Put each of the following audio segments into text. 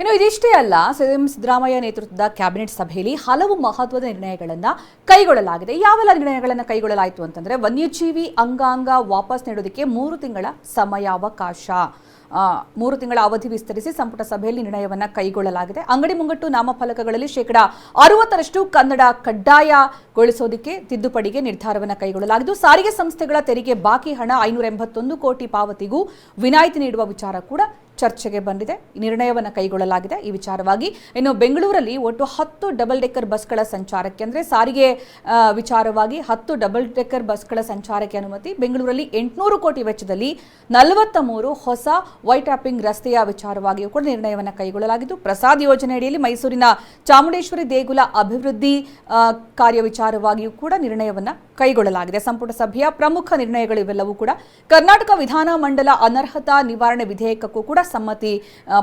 ಇನ್ನು ಇದಿಷ್ಟೇ ಅಲ್ಲ ಸಿಎಂ ಸಿದ್ದರಾಮಯ್ಯ ನೇತೃತ್ವದ ಕ್ಯಾಬಿನೆಟ್ ಸಭೆಯಲ್ಲಿ ಹಲವು ಮಹತ್ವದ ನಿರ್ಣಯಗಳನ್ನು ಕೈಗೊಳ್ಳಲಾಗಿದೆ. ಯಾವೆಲ್ಲ ನಿರ್ಣಯಗಳನ್ನು ಕೈಗೊಳ್ಳಲಾಯಿತು ಅಂತಂದರೆ, ವನ್ಯಜೀವಿ ಅಂಗಾಂಗ ವಾಪಸ್ ನೀಡೋದಕ್ಕೆ ಮೂರು ತಿಂಗಳ ಸಮಯಾವಕಾಶ. ಮೂರು ತಿಂಗಳ ಅವಧಿ ವಿಸ್ತರಿಸಿ ಸಂಪುಟ ಸಭೆಯಲ್ಲಿ ನಿರ್ಣಯವನ್ನು ಕೈಗೊಳ್ಳಲಾಗಿದೆ. ಅಂಗಡಿ ಮುಂಗಟ್ಟು ನಾಮಫಲಕಗಳಲ್ಲಿ ಶೇಕಡ ಅರವತ್ತರಷ್ಟು ಕನ್ನಡ ಕಡ್ಡಾಯಗೊಳಿಸೋದಕ್ಕೆ ತಿದ್ದುಪಡಿಗೆ ನಿರ್ಧಾರವನ್ನು ಕೈಗೊಳ್ಳಲಾಗಿದ್ದು, ಸಾರಿಗೆ ಸಂಸ್ಥೆಗಳ ತೆರಿಗೆ ಬಾಕಿ ಹಣ ಐನೂರ ಎಂಬತ್ತೊಂದು ಕೋಟಿ ಪಾವತಿಗೂ ವಿನಾಯಿತಿ ನೀಡುವ ವಿಚಾರ ಕೂಡ ಚರ್ಚೆಗೆ ಬಂದಿದೆ. ನಿರ್ಣಯವನ್ನು ಕೈಗೊಳ್ಳಲಾಗಿದೆ. ಈ ವಿಚಾರವಾಗಿ ಇನ್ನು ಬೆಂಗಳೂರಲ್ಲಿ ಒಟ್ಟು ಹತ್ತು ಡಬಲ್ ಡೆಕ್ಕರ್ ಬಸ್ಗಳ ಸಂಚಾರಕ್ಕೆ ಅಂದರೆ ಸಾರಿಗೆ ವಿಚಾರವಾಗಿ ಹತ್ತು ಡಬಲ್ ಡೆಕ್ಕರ್ ಬಸ್ಗಳ ಸಂಚಾರಕ್ಕೆ ಅನುಮತಿ. ಬೆಂಗಳೂರಲ್ಲಿ ಎಂಟುನೂರು ಕೋಟಿ ವೆಚ್ಚದಲ್ಲಿ ನಲವತ್ತ ಮೂರು ಹೊಸ ವೈಟ್ ಟ್ಯಾಪಿಂಗ್ ರಸ್ತೆಯ ವಿಚಾರವಾಗಿಯೂ ಕೂಡ ನಿರ್ಣಯವನ್ನು ಕೈಗೊಳ್ಳಲಾಗಿದ್ದು, ಪ್ರಸಾದ್ ಯೋಜನೆಯಡಿಯಲ್ಲಿ ಮೈಸೂರಿನ ಚಾಮುಂಡೇಶ್ವರಿ ದೇಗುಲ ಅಭಿವೃದ್ಧಿ ಕಾರ್ಯ ವಿಚಾರವಾಗಿಯೂ ಕೂಡ ನಿರ್ಣಯವನ್ನು ಕೈಗೊಳ್ಳಲಾಗಿದೆ. ಸಂಪುಟ ಸಭೆಯ ಪ್ರಮುಖ ನಿರ್ಣಯಗಳು ಇವೆಲ್ಲವೂ ಕೂಡ ಕರ್ನಾಟಕ ವಿಧಾನ ಮಂಡಲ ಅನರ್ಹತಾ ನಿವಾರಣೆ ವಿಧೇಯಕಕ್ಕೂ ಕೂಡ ಸಮ್ಮತಿ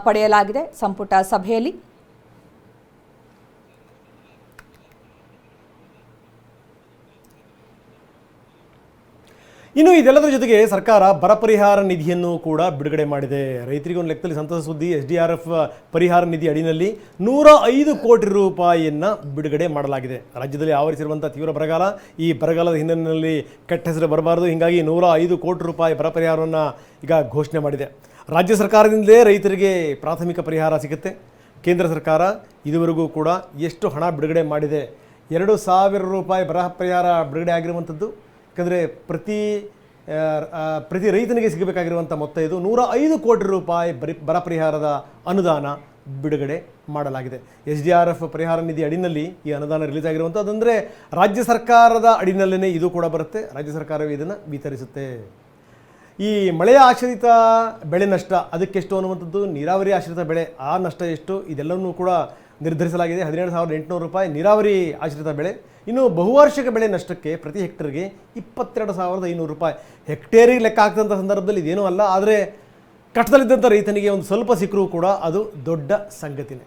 ಪಡೆಯಲಾಗಿದೆ ಸಂಪುಟ ಸಭೆಯಲ್ಲಿ. ಇನ್ನು ಇದೆಲ್ಲದರ ಜೊತೆಗೆ ಸರ್ಕಾರ ಬರ ಪರಿಹಾರ ನಿಧಿಯನ್ನು ಕೂಡ ಬಿಡುಗಡೆ ಮಾಡಿದೆ. ರೈತರಿಗೆ ಒಂದು ಲೆಕ್ಕದಲ್ಲಿ ಸಂತಸ ಸುದ್ದಿ ಎಸ್ ಡಿ ಆರ್ ಎಫ್ ಪರಿಹಾರ ನಿಧಿ ಅಡಿನಲ್ಲಿ ನೂರ ಐದು ಕೋಟಿ ರೂಪಾಯಿಯನ್ನು ಬಿಡುಗಡೆ ಮಾಡಲಾಗಿದೆ. ರಾಜ್ಯದಲ್ಲಿ ಆವರಿಸಿರುವಂಥ ತೀವ್ರ ಬರಗಾಲ ಈ ಬರಗಾಲದ ಹಿನ್ನೆಲೆಯಲ್ಲಿ ಕೆಟ್ಟ ಹೆಸರು ಬರಬಾರದು. ಹೀಗಾಗಿ ನೂರ ಐದು ಕೋಟಿ ರೂಪಾಯಿ ಬರ ಪರಿಹಾರವನ್ನು ಈಗ ಘೋಷಣೆ ಮಾಡಿದೆ. ರಾಜ್ಯ ಸರ್ಕಾರದಿಂದಲೇ ರೈತರಿಗೆ ಪ್ರಾಥಮಿಕ ಪರಿಹಾರ ಸಿಗುತ್ತೆ. ಕೇಂದ್ರ ಸರ್ಕಾರ ಇದುವರೆಗೂ ಕೂಡ ಎಷ್ಟು ಹಣ ಬಿಡುಗಡೆ ಮಾಡಿದೆ. ಎರಡು ಸಾವಿರ ರೂಪಾಯಿ ಬರ ಪರಿಹಾರ ಬಿಡುಗಡೆ ಆಗಿರುವಂಥದ್ದು. ಯಾಕಂದರೆ ಪ್ರತಿ ಪ್ರತಿ ರೈತನಿಗೆ ಸಿಗಬೇಕಾಗಿರುವಂಥ ಮೊತ್ತ ಇದು ನೂರ ಐದು ಕೋಟಿ ರೂಪಾಯಿ ಬರಿ, ಬರ ಪರಿಹಾರದ ಅನುದಾನ ಬಿಡುಗಡೆ ಮಾಡಲಾಗಿದೆ. ಎಸ್ ಡಿ ಆರ್ ಎಫ್ ಪರಿಹಾರ ನಿಧಿ ಅಡಿನಲ್ಲಿ ಈ ಅನುದಾನ ರಿಲೀಸ್ ಆಗಿರುವಂಥದ್ದು. ಅಂದರೆ ರಾಜ್ಯ ಸರ್ಕಾರದ ಅಡಿನಲ್ಲೇ ಇದು ಕೂಡ ಬರುತ್ತೆ. ರಾಜ್ಯ ಸರ್ಕಾರವೇ ಇದನ್ನು ವಿತರಿಸುತ್ತೆ. ಈ ಮಳೆಯ ಆಶ್ರಿತ ಬೆಳೆ ನಷ್ಟ ಅದಕ್ಕೆಷ್ಟು ಅನ್ನುವಂಥದ್ದು? ನೀರಾವರಿ ಆಶ್ರಿತ ಬೆಳೆ. ಆ ನಷ್ಟ ಎಷ್ಟು? ಇದೆಲ್ಲವನ್ನೂ ಕೂಡ ನಿರ್ಧರಿಸಲಾಗಿದೆ. ಹದಿನೇಳು ಸಾವಿರದ ಎಂಟುನೂರು ರೂಪಾಯಿ ನೀರಾವರಿ ಆಶ್ರಿತ ಬೆಳೆ. ಇನ್ನು ಬಹುವಾರ್ಷಿಕ ಬೆಳೆ ನಷ್ಟಕ್ಕೆ ಪ್ರತಿ ಹೆಕ್ಟರ್ಗೆ ಇಪ್ಪತ್ತೆರಡು ಸಾವಿರದ ಐನೂರು ರೂಪಾಯಿ. ಹೆಕ್ಟೇರಿಗೆ ಲೆಕ್ಕ ಆಗ್ತಂಥ ಸಂದರ್ಭದಲ್ಲಿ ಇದೇನೂ ಅಲ್ಲ, ಆದರೆ ಕಟ್ಟದಲ್ಲಿದ್ದಂಥ ರೈತನಿಗೆ ಒಂದು ಸ್ವಲ್ಪ ಸಿಕ್ಕರೂ ಕೂಡ ಅದು ದೊಡ್ಡ ಸಂಗತಿನೇ.